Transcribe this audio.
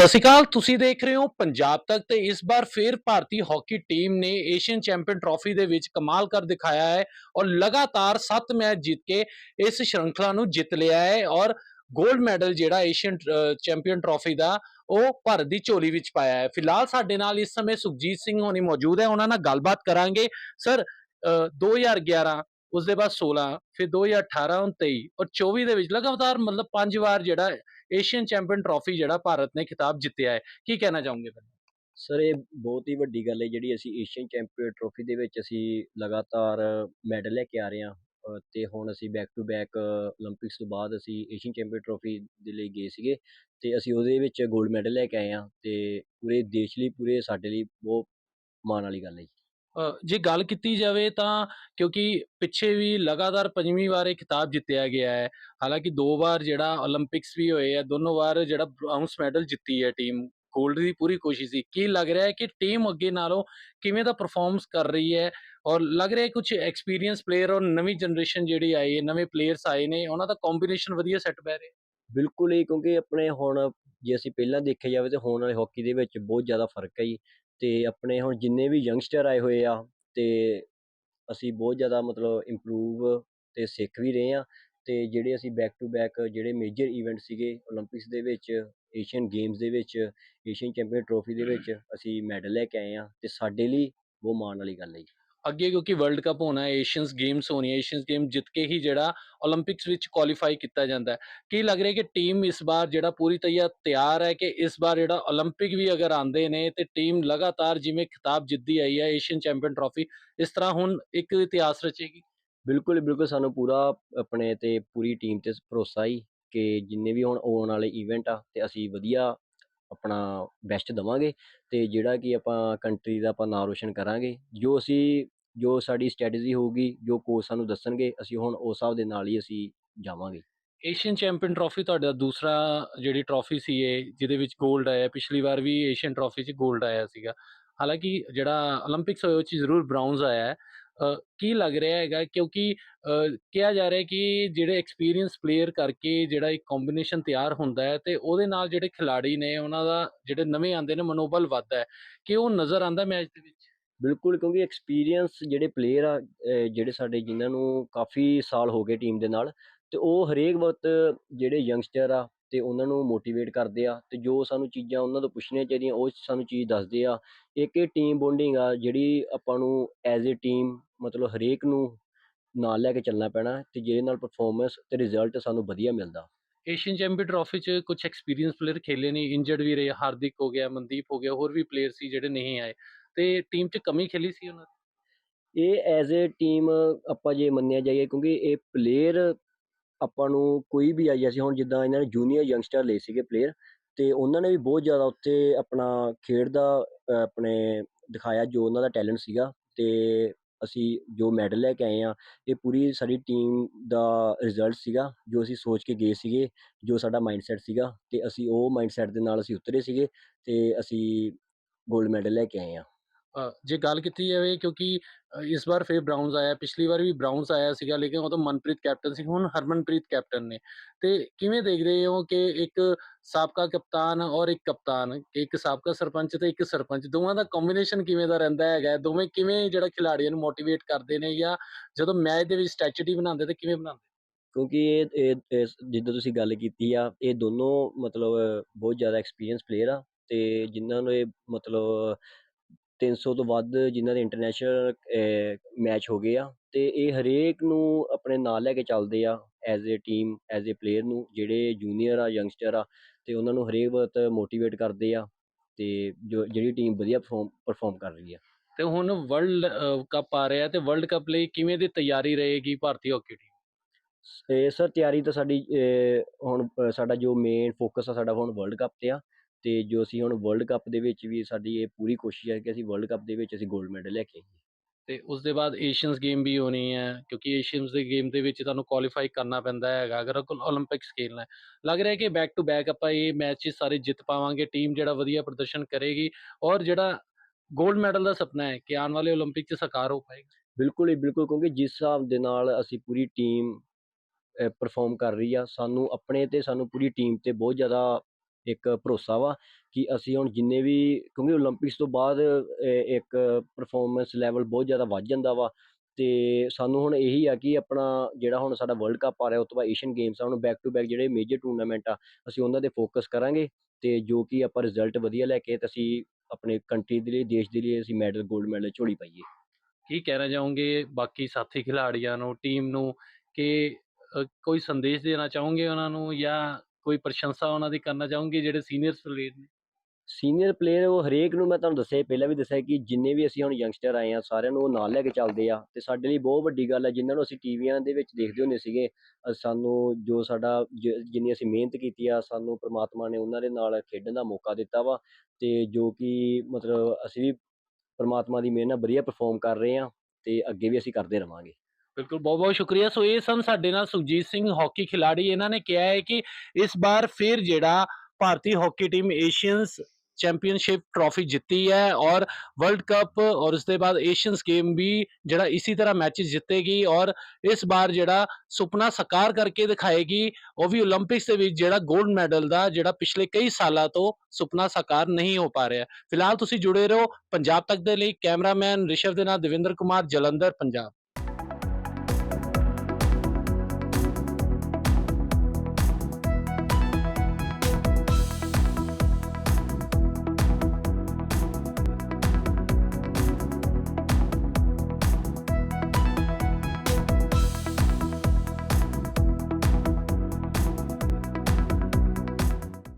ਸਤਿ ਸ਼੍ਰੀ ਅਕਾਲ, ਤੁਸੀਂ ਦੇਖ ਰਹੇ ਹੋ ਪੰਜਾਬ ਤੱਕ ਤੇ ਇਸ ਵਾਰ ਫੇਰ ਭਾਰਤੀ ਹਾਕੀ ਟੀਮ ਨੇ ਏਸ਼ੀਅਨ ਚੈਂਪੀਅਨ ਟਰਾਫੀ ਦੇ ਵਿੱਚ ਕਮਾਲ ਕਰ ਦਿਖਾਇਆ ਹੈ ਔਰ ਲਗਾਤਾਰ 7 ਮੈਚ ਜਿੱਤ ਕੇ ਇਸ ਸ਼੍ਰੰਖਲਾ ਨੂੰ ਜਿੱਤ ਲਿਆ ਹੈ ਔਰ 골ਡ ਮੈਡਲ ਜਿਹੜਾ ਏਸ਼ੀਅਨ ਚੈਂਪੀਅਨ ਟਰਾਫੀ ਦਾ ਉਹ ਭਾਰਤ ਦੀ ਝੋਲੀ ਵਿੱਚ ਪਾਇਆ ਹੈ। ਫਿਲਹਾਲ ਸਾਡੇ ਨਾਲ ਇਸ ਸਮੇਂ ਸੁਖਜੀਤ ਸਿੰਘ ਹੋਣੀ ਮੌਜੂਦ ਹੈ, ਉਹਨਾਂ ਨਾਲ ਗੱਲਬਾਤ ਕਰਾਂਗੇ। ਸਰ 2011 ਉਸ ਦੇ ਬਾਅਦ 16 ਫਿਰ 2018 23 ਔਰ 24 ਦੇ ਵਿੱਚ ਲਗਾਤਾਰ ਮਤਲਬ ਪੰਜ ਵਾਰ ਜਿਹੜਾ ਏਸ਼ੀਅਨ ਚੈਂਪੀਅਨ ਟਰੋਫੀ ਜਿਹੜਾ ਭਾਰਤ ਨੇ ਖਿਤਾਬ ਜਿੱਤਿਆ ਹੈ। ਕੀ ਕਹਿਣਾ ਚਾਹੋਗੇ ਤੁਸੀਂ ਸਰ ਇਹ ਬਹੁਤ ਹੀ ਵੱਡੀ ਗੱਲ ਹੈ ਜਿਹੜੀ ਅਸੀਂ ਏਸ਼ੀਅਨ ਚੈਂਪੀਅਨ ਟਰੋਫੀ ਦੇ ਵਿੱਚ ਅਸੀਂ ਲਗਾਤਾਰ ਮੈਡਲ ਲੈ ਕੇ ਆ ਰਹੇ ਹਾਂ। ਤੇ ਹੁਣ ਅਸੀਂ ਬੈਕ ਟੂ ਬੈਕ 올림픽ਸ ਤੋਂ ਬਾਅਦ ਅਸੀਂ ਏਸ਼ੀਅਨ ਚੈਂਪੀਅਨ ਟਰੋਫੀ ਦੇ ਲਈ ਗਏ ਸੀਗੇ ਤੇ ਅਸੀਂ ਉਹਦੇ ਵਿੱਚ 골ਡ ਮੈਡਲ ਲੈ ਕੇ ਆਏ ਹਾਂ ਤੇ ਪੂਰੇ ਦੇਸ਼ ਲਈ, ਪੂਰੇ ਸਾਡੇ ਲਈ ਬਹੁਤ ਮਾਣ ਵਾਲੀ ਗੱਲ ਹੈ ਜੀ। ਜੇ ਗੱਲ ਕੀਤੀ ਜਾਵੇ ਤਾਂ ਕਿਉਂਕਿ ਪਿੱਛੇ ਵੀ ਲਗਾਤਾਰ ਪੰਜਵੀਂ ਵਾਰ ਇਹ ਖਿਤਾਬ ਜਿੱਤਿਆ ਗਿਆ ਹੈ, ਹਾਲਾਂਕਿ ਦੋ ਵਾਰ ਜਿਹੜਾ 올림픽ਸ ਵੀ ਹੋਏ ਆ, ਦੋਨੋਂ ਵਾਰ ਜਿਹੜਾ ਬ੍ਰਾਂਸ ਮੈਡਲ ਜਿੱਤੀ ਹੈ ਟੀਮ 골ਡ ਦੀ ਪੂਰੀ ਕੋਸ਼ਿਸ਼ ਸੀ। ਕੀ ਲੱਗ ਰਿਹਾ ਹੈ ਕਿ ਟੀਮ ਅੱਗੇ ਨਾਲੋਂ ਕਿਵੇਂ ਦਾ ਪਰਫਾਰਮਸ ਕਰ ਰਹੀ ਹੈ? ਔਰ ਲੱਗ ਰਿਹਾ ਕੁਝ ਐਕਸਪੀਰੀਅੰਸ ਪਲੇਅਰ ਔਰ ਨਵੀਂ ਜਨਰੇਸ਼ਨ ਜਿਹੜੀ ਆਈ ਹੈ, ਨਵੇਂ ਪਲੇਅਰਸ ਆਏ ਨੇ, ਉਹਨਾਂ ਦਾ ਕੰਬੀਨੇਸ਼ਨ ਵਧੀਆ ਸੈੱਟ ਬੈ ਰਿਹਾ ਬਿਲਕੁਲ ਹੀ ਕਿਉਂਕਿ ਆਪਣੇ ਹੁਣ ਜੇ ਅਸੀਂ ਪਹਿਲਾਂ ਦੇਖਿਆ ਜਾਵੇ ਤੇ ਹੁਣ ਵਾਲੇ ਹਾਕੀ ਦੇ ਵਿੱਚ ਬਹੁਤ ਜ਼ਿਆਦਾ ਫ਼ਰਕ ਹੈ ਜੀ। ਅਤੇ ਆਪਣੇ ਹੁਣ ਜਿੰਨੇ ਵੀ ਯੰਗਸਟਰ ਆਏ ਹੋਏ ਆ ਅਤੇ ਅਸੀਂ ਬਹੁਤ ਜ਼ਿਆਦਾ ਮਤਲਬ ਇੰਪਰੂਵ ਅਤੇ ਸਿੱਖ ਵੀ ਰਹੇ ਹਾਂ ਅਤੇ ਜਿਹੜੇ ਅਸੀਂ ਬੈਕ ਟੂ ਬੈਕ ਜਿਹੜੇ ਮੇਜਰ ਈਵੈਂਟ ਸੀਗੇ ਓਲੰਪਿਕਸ ਦੇ ਵਿੱਚ ਏਸ਼ੀਅਨ ਗੇਮਸ ਦੇ ਵਿੱਚ ਏਸ਼ੀਅਨ ਚੈਂਪੀਅਨ ਟਰੋਫੀ ਦੇ ਵਿੱਚ ਅਸੀਂ ਮੈਡਲ ਲੈ ਕੇ ਆਏ ਹਾਂ ਅਤੇ ਸਾਡੇ ਲਈ ਬਹੁਤ ਮਾਣ ਵਾਲੀ ਗੱਲ ਹੈ ਜੀ। ਅੱਗੇ ਕਿਉਂਕਿ ਵਰਲਡ ਕੱਪ ਹੋਣਾ ਹੈ ਏਸ਼ੀਅਨਸ ਗੇਮਸ ਹੋਣੀ ਹੈ ਏਸ਼ੀਅਨਸ ਗੇਮ ਜਿੱਤ ਕੇ ਹੀ ਜਿਹੜਾ 올림픽ਸ ਵਿੱਚ ਕੁਆਲੀਫਾਈ ਕੀਤਾ ਜਾਂਦਾ ਹੈ। ਕੀ ਲੱਗ ਰਿਹਾ ਕਿ ਟੀਮ ਇਸ ਵਾਰ ਜਿਹੜਾ ਪੂਰੀ ਤਈਆ ਤਿਆਰ ਹੈ ਕਿ ਇਸ ਵਾਰ ਜਿਹੜਾ 올림픽 ਵੀ ਅਗਰ ਆਂਦੇ ਨੇ ਤੇ ਟੀਮ ਲਗਾਤਾਰ ਜਿਵੇਂ ਖਿਤਾਬ ਜਿੱਤਦੀ ਆਈ ਹੈ ਏਸ਼ੀਅਨ ਚੈਂਪੀਅਨ ਟਰੋਫੀ ਇਸ ਤਰ੍ਹਾਂ ਹੁਣ ਇੱਕ ਇਤਿਹਾਸ ਰਚੇਗੀ? ਬਿਲਕੁਲ ਬਿਲਕੁਲ ਸਾਨੂੰ ਪੂਰਾ ਆਪਣੇ ਤੇ ਪੂਰੀ ਟੀਮ ਤੇ ਭਰੋਸਾ ਹੀ ਕਿ ਜਿੰਨੇ ਵੀ ਹੁਣ ਆਉਣ ਵਾਲੇ ਇਵੈਂਟ ਆ ਤੇ ਅਸੀਂ ਵਧੀਆ ਆਪਣਾ ਬੈਸਟ ਦਵਾਂਗੇ ਤੇ ਜਿਹੜਾ ਕਿ ਆਪਾਂ ਕੰਟਰੀ ਦਾ ਆਪਾਂ ਨਾਂ ਰੋਸ਼ਨ ਕਰਾਂਗੇ, ਜੋ ਅਸੀਂ, ਜੋ ਸਾਡੀ ਸਟ੍ਰੈਟਜੀ ਹੋਊਗੀ, ਜੋ ਕੋਚ ਸਾਨੂੰ ਦੱਸਣਗੇ, ਅਸੀਂ ਹੁਣ ਉਸ ਹਿਸਾਬ ਦੇ ਨਾਲ ਹੀ ਅਸੀਂ ਜਾਵਾਂਗੇ। ਏਸ਼ੀਅਨ ਚੈਂਪੀਅਨ ਟਰਾਫੀ ਤੁਹਾਡਾ ਦੂਸਰਾ ਜਿਹੜੀ ਟਰੋਫੀ ਸੀ ਇਹ, ਜਿਹਦੇ ਵਿੱਚ 골ਡ ਆਇਆ, ਪਿਛਲੀ ਵਾਰ ਵੀ ਏਸ਼ੀਅਨ ਟਰੋਫੀ 'ਚ 골ਡ ਆਇਆ ਸੀਗਾ। ਹਾਲਾਂਕਿ ਜਿਹੜਾ 올림픽ਸ ਹੋਇਆ ਉਹ 'ਚ ਜ਼ਰੂਰ ਬ੍ਰਾਊਨਜ਼ ਆਇਆ ਹੈ ਕੀ ਲੱਗ ਰਿਹਾ ਹੈਗਾ? ਕਿਉਂਕਿ ਕਿਹਾ ਜਾ ਰਿਹਾ ਕਿ ਜਿਹੜੇ ਐਕਸਪੀਰੀਅੰਸ ਪਲੇਅਰ ਕਰਕੇ ਜਿਹੜਾ ਇੱਕ ਕੰਬੀਨੇਸ਼ਨ ਤਿਆਰ ਹੁੰਦਾ ਹੈ ਤੇ ਉਹਦੇ ਨਾਲ ਜਿਹੜੇ ਖਿਲਾੜੀ ਨੇ ਉਹਨਾਂ ਦਾ ਜਿਹੜੇ ਨਵੇਂ ਆਉਂਦੇ ਨੇ ਮਨੋਬਲ ਵੱਧਦਾ ਹੈ। ਕਿ ਉਹ ਨਜ਼ਰ ਆਉਂਦਾ ਮੈਚ ਦੇ ਵਿੱਚ? ਬਿਲਕੁਲ, ਕਿਉਂਕਿ ਐਕਸਪੀਰੀਅੰਸ ਜਿਹੜੇ ਪਲੇਅਰ ਆ ਜਿਹੜੇ ਸਾਡੇ ਜਿਨ੍ਹਾਂ ਨੂੰ ਕਾਫੀ ਸਾਲ ਹੋ ਗਏ ਟੀਮ ਦੇ ਨਾਲ ਤੇ ਉਹ ਹਰੇਕ ਵਕਤ ਜਿਹੜੇ ਯੰਗਸਟਰ ਆ ਤੇ ਉਹਨਾਂ ਨੂੰ ਮੋਟੀਵੇਟ ਕਰਦੇ ਆ ਤੇ ਜੋ ਸਾਨੂੰ ਚੀਜ਼ਾਂ ਉਹਨਾਂ ਤੋਂ ਪੁੱਛਣੀਆਂ ਚਾਹੀਦੀਆਂ ਉਹ ਸਾਨੂੰ ਚੀਜ਼ ਦੱਸਦੇ ਆ। ਇੱਕ ਇਹ ਟੀਮ ਬੌਂਡਿੰਗ ਆ ਜਿਹੜੀ ਆਪਾਂ ਨੂੰ ਐਜ਼ ਅ ਟੀਮ ਮਤਲਬ ਹਰੇਕ ਨੂੰ ਨਾਲ ਲੈ ਕੇ ਚੱਲਣਾ ਪੈਣਾ ਤੇ ਜਿਹਦੇ ਨਾਲ ਪਰਫਾਰਮੈਂਸ ਤੇ ਰਿਜ਼ਲਟ ਸਾਨੂੰ ਵਧੀਆ ਮਿਲਦਾ। ਏਸ਼ੀਅਨ ਚੈਂਪੀਅਨ ਟਰਾਫੀ 'ਚ ਕੁਝ ਐਕਸਪੀਰੀਅੰਸ ਪਲੇਅਰ ਖੇਲੇ ਨੇ ਇੰਜਰਡ ਵੀ ਰਹੇ ਹਾਰਦਿਕ ਹੋ ਗਿਆ ਮਨਦੀਪ ਹੋ ਗਿਆ ਹੋਰ ਵੀ ਪਲੇਅਰ ਸੀ ਜਿਹੜੇ ਨਹੀਂ ਆਏ। ਤੇ ਟੀਮ 'ਚ ਕਮੀ ਖੇਲੀ ਸੀ ਉਹਨਾਂ ਦੀ? ਇਹ ਐਜ਼ ਅ ਟੀਮ ਆਪਾਂ ਜੇ ਮੰਨਿਆ ਜਾਈਏ ਕਿਉਂਕਿ ਇਹ ਪਲੇਅਰ ਆਪਾਂ ਨੂੰ ਕੋਈ ਵੀ ਆਈ ਅਸੀਂ ਹੁਣ ਜਿੱਦਾਂ ਇਹਨਾਂ ਨੇ ਜੂਨੀਅਰ ਯੰਗਸਟਰ ਲਏ ਸੀਗੇ ਪਲੇਅਰ ਅਤੇ ਉਹਨਾਂ ਨੇ ਵੀ ਬਹੁਤ ਜ਼ਿਆਦਾ ਉੱਥੇ ਆਪਣਾ ਖੇਡ ਦਾ ਆਪਣੇ ਦਿਖਾਇਆ ਜੋ ਉਹਨਾਂ ਦਾ ਟੈਲੈਂਟ ਸੀਗਾ ਅਤੇ ਅਸੀਂ ਜੋ ਮੈਡਲ ਲੈ ਕੇ ਆਏ ਹਾਂ, ਇਹ ਪੂਰੀ ਸਾਡੀ ਟੀਮ ਦਾ ਰਿਜ਼ਲਟ ਸੀਗਾ, ਜੋ ਅਸੀਂ ਸੋਚ ਕੇ ਗਏ ਸੀਗੇ, ਜੋ ਸਾਡਾ ਮਾਈਂਡਸੈਟ ਸੀਗਾ ਅਤੇ ਅਸੀਂ ਉਹ ਮਾਈਂਡਸੈਟ ਦੇ ਨਾਲ ਅਸੀਂ ਉਤਰੇ ਸੀਗੇ ਅਤੇ ਅਸੀਂ ਗੋਲਡ ਮੈਡਲ ਲੈ ਕੇ ਆਏ ਹਾਂ। ਜੇ ਗੱਲ ਕੀਤੀ ਜਾਵੇ ਕਿਉਂਕਿ ਇਸ ਵਾਰ ਫੇਰ ਬ੍ਰਾਊਨਜ਼ ਆਇਆ, ਪਿਛਲੀ ਵਾਰ ਵੀ ਬ੍ਰਾਊਨਜ਼ ਆਇਆ ਸੀਗਾ, ਲੇਕਿਨ ਉਦੋਂ ਮਨਪ੍ਰੀਤ ਕੈਪਟਨ ਸੀ, ਹੁਣ ਹਰਮਨਪ੍ਰੀਤ ਕੈਪਟਨ ਨੇ। ਤੇ ਕਿਵੇਂ ਦੇਖ ਰਹੇ ਹੋ ਕਿ ਇੱਕ ਸਾਬਕਾ ਕਪਤਾਨ ਔਰ ਇੱਕ ਕਪਤਾਨ ਇੱਕ ਸਾਬਕਾ ਸਰਪੰਚ ਤੇ ਇੱਕ ਸਰਪੰਚ, ਦੋਵਾਂ ਦਾ ਕੰਬੀਨੇਸ਼ਨ ਕਿਵੇਂ ਦਾ ਰਹਿੰਦਾ ਹੈਗਾ? ਦੋਵੇਂ ਕਿਵੇਂ ਜਿਹੜਾ ਖਿਡਾਰੀਆਂ ਨੂੰ ਮੋਟੀਵੇਟ ਕਰਦੇ ਨੇ ਜਾਂ ਜਦੋਂ ਮੈਚ ਦੇ ਵਿੱਚ ਸਟ੍ਰੈਟਜੀ ਬਣਾਉਂਦੇ ਤੇ ਕਿਵੇਂ ਬਣਾਉਂਦੇ? ਕਿਉਂਕਿ ਇਹ ਇਹ ਜਿੱਦਾਂ ਤੁਸੀਂ ਗੱਲ ਕੀਤੀ ਆ, ਇਹ ਦੋਨੋਂ ਮਤਲਬ ਬਹੁਤ ਜ਼ਿਆਦਾ ਐਕਸਪੀਰੀਅੰਸ ਪਲੇਅਰ ਆ, ਤੇ ਜਿਨ੍ਹਾਂ ਨੂੰ ਇਹ ਮਤਲਬ 300 ਤੋਂ ਵੱਧ ਜਿਨ੍ਹਾਂ ਦੇ ਇੰਟਰਨੈਸ਼ਨਲ ਮੈਚ ਹੋ ਗਏ ਆ। ਤੇ ਇਹ ਹਰੇਕ ਨੂੰ ਆਪਣੇ ਨਾਲ ਲੈ ਕੇ ਚੱਲਦੇ ਆ as a team as a player ਨੂੰ ਜਿਹੜੇ ਜੂਨੀਅਰ ਆ ਯੰਗਸਟਰ ਆ ਤੇ ਉਹਨਾਂ ਨੂੰ ਹਰੇਕ ਵਕਤ ਮੋਟੀਵੇਟ ਕਰਦੇ ਆ ਤੇ ਜੋ ਜਿਹੜੀ ਟੀਮ ਵਧੀਆ ਪਰਫਾਰਮ ਪਰਫਾਰਮ ਕਰ ਰਹੀ ਆ। ਤੇ ਹੁਣ ਵਰਲਡ ਕੱਪ ਆ ਰਿਹਾ ਤੇ ਵਰਲਡ ਕੱਪ ਲਈ ਕਿਵੇਂ ਦੀ ਤਿਆਰੀ ਰਹੇਗੀ ਭਾਰਤੀ ਹਾਕੀ ਟੀਮ ਇਹ ਸਰ ਤਿਆਰੀ ਤਾਂ ਸਾਡੀ ਹੁਣ ਸਾਡਾ ਜੋ ਮੇਨ ਫੋਕਸ ਆ ਸਾਡਾ ਹੁਣ ਵਰਲਡ ਕੱਪ ਤੇ ਆ। ਅਤੇ ਜੋ ਅਸੀਂ ਹੁਣ ਵਰਲਡ ਕੱਪ ਦੇ ਵਿੱਚ ਵੀ ਸਾਡੀ ਇਹ ਪੂਰੀ ਕੋਸ਼ਿਸ਼ ਹੈ ਕਿ ਅਸੀਂ ਵਰਲਡ ਕੱਪ ਦੇ ਵਿੱਚ ਅਸੀਂ 골ਡ ਮੈਡਲ ਲੈ ਕੇ ਆਈਏ। ਤੇ ਉਸ ਦੇ ਬਾਅਦ ਏਸ਼ੀਅਨਸ ਗੇਮ ਵੀ ਹੋਣੀ ਹੈ ਕਿਉਂਕਿ ਏਸ਼ੀਅਨਸ ਦੇ ਗੇਮ ਦੇ ਵਿੱਚ ਤੁਹਾਨੂੰ ਕੁਆਲੀਫਾਈ ਕਰਨਾ ਪੈਂਦਾ ਹੈਗਾ ਅਗਰ 올림픽ਸ ਖੇਲਣਾ ਹੈ। ਲੱਗ ਰਿਹਾ ਕਿ ਬੈਕ ਟੂ ਬੈਕ ਆਪਾਂ ਇਹ ਮੈਚਸ ਸਾਰੇ ਜਿੱਤ ਪਾਵਾਂਗੇ ਟੀਮ ਜਿਹੜਾ ਵਧੀਆ ਪ੍ਰਦਰਸ਼ਨ ਕਰੇਗੀ ਔਰ ਜਿਹੜਾ 골ਡ ਮੈਡਲ ਦਾ ਸੁਪਨਾ ਹੈ ਕਿ ਆਉਣ ਵਾਲੇ 올림픽 'ਚ ਸਾਕਾਰ ਹੋ ਪਾਏਗਾ। ਬਿਲਕੁਲ ਹੀ ਬਿਲਕੁਲ ਕਿਉਂਕਿ ਜਿਸ ਹਿਸਾਬ ਦੇ ਨਾਲ ਅਸੀਂ ਪੂਰੀ ਟੀਮ ਪਰਫਾਰਮ ਕਰ ਰਹੀ ਆ ਸਾਨੂੰ ਆਪਣੇ ਤੇ ਸਾਨੂੰ ਪੂਰੀ ਟੀਮ ਤੇ ਬਹੁਤ ਜ਼ਿਆਦਾ ਇੱਕ ਭਰੋਸਾ ਵਾ ਕਿ ਅਸੀਂ ਹੁਣ ਜਿੰਨੇ ਵੀ, ਕਿਉਂਕਿ ਓਲੰਪਿਕਸ ਤੋਂ ਬਾਅਦ ਇੱਕ ਪਰਫਾਰਮੈਂਸ ਲੈਵਲ ਬਹੁਤ ਜ਼ਿਆਦਾ ਵੱਧ ਜਾਂਦਾ ਵਾ ਤੇ ਸਾਨੂੰ ਹੁਣ ਇਹੀ ਆ ਕਿ ਆਪਣਾ ਜਿਹੜਾ ਹੁਣ ਸਾਡਾ ਵਰਲਡ ਕੱਪ ਆ ਰਿਹਾ ਉਸ ਤੋਂ ਬਾਅਦ ਏਸ਼ੀਅਨ ਗੇਮਸ ਆ, ਹੁਣ ਬੈਕ ਟੂ ਬੈਕ ਜਿਹੜੇ ਮੇਜਰ ਟੂਰਨਾਮੈਂਟ ਆ, ਅਸੀਂ ਉਹਨਾਂ ਤੇ ਫੋਕਸ ਕਰਾਂਗੇ ਤੇ ਜੋ ਕਿ ਆਪਾਂ ਰਿਜ਼ਲਟ ਵਧੀਆ ਲੈ ਕੇ ਤੇ ਅਸੀਂ ਆਪਣੇ ਕੰਟਰੀ ਦੇ ਲਈ, ਦੇਸ਼ ਦੇ ਲਈ ਅਸੀਂ ਮੈਡਲ 골ਡ ਮੈਡਲ ਝੋਲੀ ਪਾਈਏ। ਕੀ ਕਹਿਣਾ ਚਾਹੋਗੇ ਬਾਕੀ ਸਾਥੀ ਖਿਡਾਰੀਆਂ ਨੂੰ ਟੀਮ ਨੂੰ, ਕਿ ਕੋਈ ਸੰਦੇਸ਼ ਦੇਣਾ ਚਾਹੋਗੇ ਉਹਨਾਂ ਨੂੰ ਜਾਂ ਕੋਈ ਪ੍ਰਸ਼ੰਸਾ ਉਹਨਾਂ ਦੀ ਕਰਨਾ ਚਾਹੋਗੇ ਜਿਹੜੇ ਸੀਨੀਅਰ ਪਲੇਅਰ ਨੇ? ਸੀਨੀਅਰ ਪਲੇਅਰ ਉਹ ਹਰੇਕ ਨੂੰ ਮੈਂ ਤੁਹਾਨੂੰ ਦੱਸਿਆ ਪਹਿਲਾਂ ਵੀ ਦੱਸਿਆ ਕਿ ਜਿੰਨੇ ਵੀ ਅਸੀਂ ਹੁਣ ਯੰਗਸਟਰ ਆਏ ਆ ਸਾਰਿਆਂ ਨੂੰ ਉਹ ਨਾਲ ਲੈ ਕੇ ਚੱਲਦੇ ਆ ਤੇ ਸਾਡੇ ਲਈ ਬਹੁਤ ਵੱਡੀ ਗੱਲ ਹੈ, ਜਿਨ੍ਹਾਂ ਨੂੰ ਅਸੀਂ ਟੀਵੀਆਂ ਦੇ ਵਿੱਚ ਦੇਖਦੇ ਹੁੰਦੇ ਸੀਗੇ ਸਾਨੂੰ ਜੋ ਸਾਡਾ ਜ- ਜਿੰਨੀ ਅਸੀਂ ਮਿਹਨਤ ਕੀਤੀ ਆ, ਸਾਨੂੰ ਪ੍ਰਮਾਤਮਾ ਨੇ ਉਹਨਾਂ ਦੇ ਨਾਲ ਖੇਡਣ ਦਾ ਮੌਕਾ ਦਿੱਤਾ ਵਾ ਤੇ ਜੋ ਕਿ ਮਤਲਬ ਅਸੀਂ ਵੀ ਪ੍ਰਮਾਤਮਾ ਦੀ ਮਿਹਰ ਨਾਲ ਵਧੀਆ ਪਰਫਾਰਮ ਕਰ ਰਹੇ ਆ ਤੇ ਅੱਗੇ ਵੀ ਅਸੀਂ ਕਰਦੇ ਰਵਾਂਗੇ। ਬਿਲਕੁਲ ਬਹੁਤ ਬਹੁਤ ਸ਼ੁਕਰੀਆ। ਸੋ ਇਹ ਸਨ ਸਾਡੇ ਨਾਲ ਸੁਜੀਤ ਸਿੰਘ, ਹਾਕੀ ਖਿਡਾਰੀ। ਇਹਨਾਂ ਨੇ ਕਿਹਾ ਹੈ ਕਿ ਇਸ ਵਾਰ ਫਿਰ ਜਿਹੜਾ ਭਾਰਤੀ hockey team Asians championship trophy जीती है और वर्ल्ड कप और उसके ਬਾਅਦ ਏਸ਼ੀਅਨਸ ਗੇਮ ਵੀ ਜਿਹੜਾ इसी ਤਰ੍ਹਾਂ ਮੈਚਿਸ ਜਿੱਤੇਗੀ ਔਰ ਇਸ ਵਾਰ ਜਿਹੜਾ ਸੁਪਨਾ ਸਾਕਾਰ ਕਰਕੇ ਦਿਖਾਏਗੀ, ਉਹ ਵੀ 올림픽ਸ ਦੇ ਵਿੱਚ ਜਿਹੜਾ 골ਡ ਮੈਡਲ ਦਾ ਜਿਹੜਾ ਪਿਛਲੇ ਕਈ ਸਾਲਾਂ ਤੋਂ ਸੁਪਨਾ ਸਾਕਾਰ ਨਹੀਂ ਹੋ ਪਾ ਰਿਹਾ। ਫਿਲਹਾਲ ਤੁਸੀਂ ਜੁੜੇ ਰਹੋ ਪੰਜਾਬ ਤੱਕ ਦੇ ਲਈ। ਕੈਮਰਾਮੈਨ ਰਿਸ਼ਵ ਦੇ ਨਾਲ ਦਵਿੰਦਰ ਕੁਮਾਰ, ਜਲੰਧਰ, ਪੰਜਾਬ।